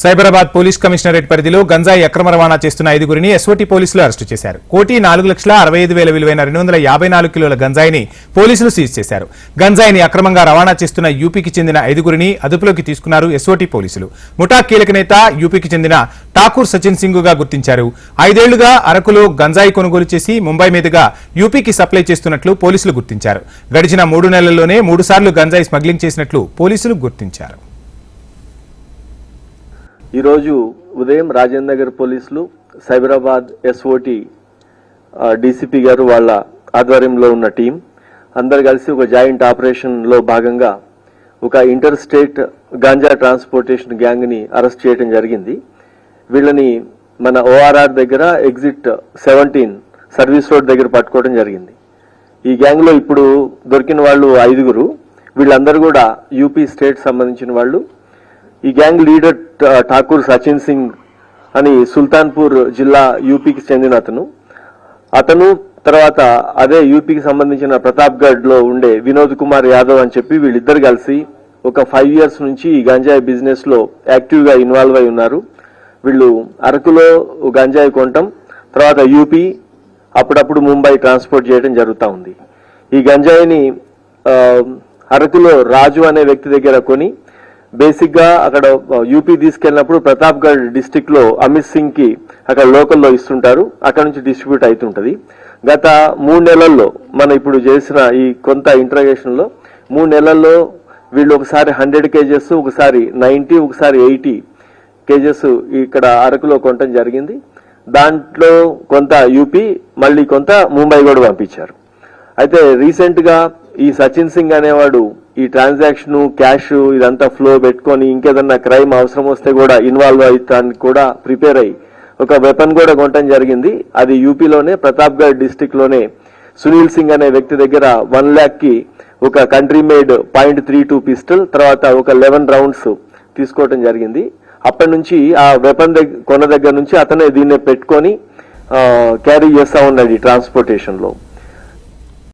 Cyberabad police commissionerate పరిధిలో గంజాయి అక్రమ రవాణా చేస్తున్న ఐదుగురిని ఎస్ఓటీ పోలీసులు అరెస్టు చేశారు. కోటి నాలుగు లక్షల అరవై ఐదు వేల విలువైన రెండు వందల యాభై నాలుగు కిలోల గంజాయిని పోలీసులు సీజ్ చేశారు. గంజాయిని అక్రమంగా రవాణా చేస్తున్న యూపీకి చెందిన ఐదుగురిని అదుపులోకి తీసుకున్నారు ఎస్ఓటీ పోలీసులు. ముఠా కీలక నేత యూపీకి చెందిన ఠాకూర్ సచిన్ సింగ్గా గుర్తించారు. ఐదేళ్ళుగా అరకులో గంజాయి కొనుగోలు చేసి ముంబై మీదుగా యూపీకి సప్లై చేస్తున్నట్లు పోలీసులు గుర్తించారు. గడిచిన మూడు నెలల్లోనే మూడు సార్లు గంజాయి స్మగ్లింగ్ చేసినట్లు పోలీసులు గుర్తించారు. ఈరోజు ఉదయం రాజేంద్ర నగర్ పోలీసులు సైబరాబాద్ ఎస్ఓటి డీసీపీ గారు వాళ్ళ ఆధ్వర్యంలో ఉన్న టీం అందరు కలిసి ఒక జాయింట్ ఆపరేషన్లో భాగంగా ఒక ఇంటర్ స్టేట్ గాంజా ట్రాన్స్పోర్టేషన్ గ్యాంగ్ని అరెస్ట్ చేయడం జరిగింది. వీళ్ళని మన ఓఆర్ఆర్ దగ్గర ఎగ్జిట్ సెవెంటీన్ సర్వీస్ రోడ్ దగ్గర పట్టుకోవడం జరిగింది. ఈ గ్యాంగ్లో ఇప్పుడు దొరికిన వాళ్ళు ఐదుగురు. వీళ్ళందరూ కూడా యూపీ స్టేట్ సంబంధించిన వాళ్ళు. ఈ గ్యాంగ్ లీడర్ ఠాకూర్ సచిన్ సింగ్ అని సుల్తాన్పూర్ జిల్లా యూపీకి చెందిన అతను. అతను తర్వాత అదే యూపీకి సంబంధించిన ప్రతాప్గఢ్లో ఉండే వినోద్ కుమార్ యాదవ్ అని చెప్పి వీళ్ళిద్దరు కలిసి ఒక ఫైవ్ ఇయర్స్ నుంచి ఈ గంజాయి బిజినెస్లో యాక్టివ్గా ఇన్వాల్వ్ అయి ఉన్నారు. వీళ్ళు అరకులో గంజాయి కొనటం తర్వాత యూపీ అప్పుడప్పుడు ముంబై ట్రాన్స్పోర్ట్ చేయడం జరుగుతూ ఉంది. ఈ గంజాయిని అరకులో రాజు అనే వ్యక్తి దగ్గర కొని బేసిక్గా అక్కడ యూపీ తీసుకెళ్ళినప్పుడు ప్రతాప్గఢ్ డిస్టిక్ అమిత్ సింగ్కి అక్కడ లోకల్లో ఇస్తుంటారు. అక్కడ నుంచి డిస్ట్రిబ్యూట్ అవుతుంటుంది. గత మూడు నెలల్లో మనం ఇప్పుడు చేసిన ఈ కొంత ఇంట్రగేషన్లో మూడు నెలల్లో వీళ్ళు ఒకసారి హండ్రెడ్ కేజెస్ ఒకసారి నైంటీ ఒకసారి ఎయిటీ కేజెస్ ఇక్కడ అరకులో కొనటం జరిగింది. దాంట్లో కొంత యూపీ మళ్ళీ కొంత ముంబై కూడా పంపించారు. అయితే రీసెంట్గా ఈ సచిన్ సింగ్ అనేవాడు ఈ ట్రాన్సాక్షన్ క్యాష్ ఇదంతా ఫ్లో పెట్టుకొని ఇంకేదన్నా క్రైమ్ అవసరం వస్తే కూడా ఇన్వాల్వ్ అవుతానికి కూడా ప్రిపేర్ అయ్యి ఒక వెపన్ కూడా కొనటం జరిగింది. అది యూపీలోనే ప్రతాప్గఢ్ డిస్టిక్లోనే సునీల్ సింగ్ అనే వ్యక్తి దగ్గర వన్ ల్యాక్కి ఒక country made point three two pistol తర్వాత ఒక లెవెన్ రౌండ్స్ తీసుకోవటం జరిగింది. అప్పటి నుంచి ఆ వెపన్ దగ్గర కొన్న దగ్గర నుంచి అతనే దీన్నే పెట్టుకొని క్యారీ చేస్తా ఉన్నాడు ఈ ట్రాన్స్పోర్టేషన్లో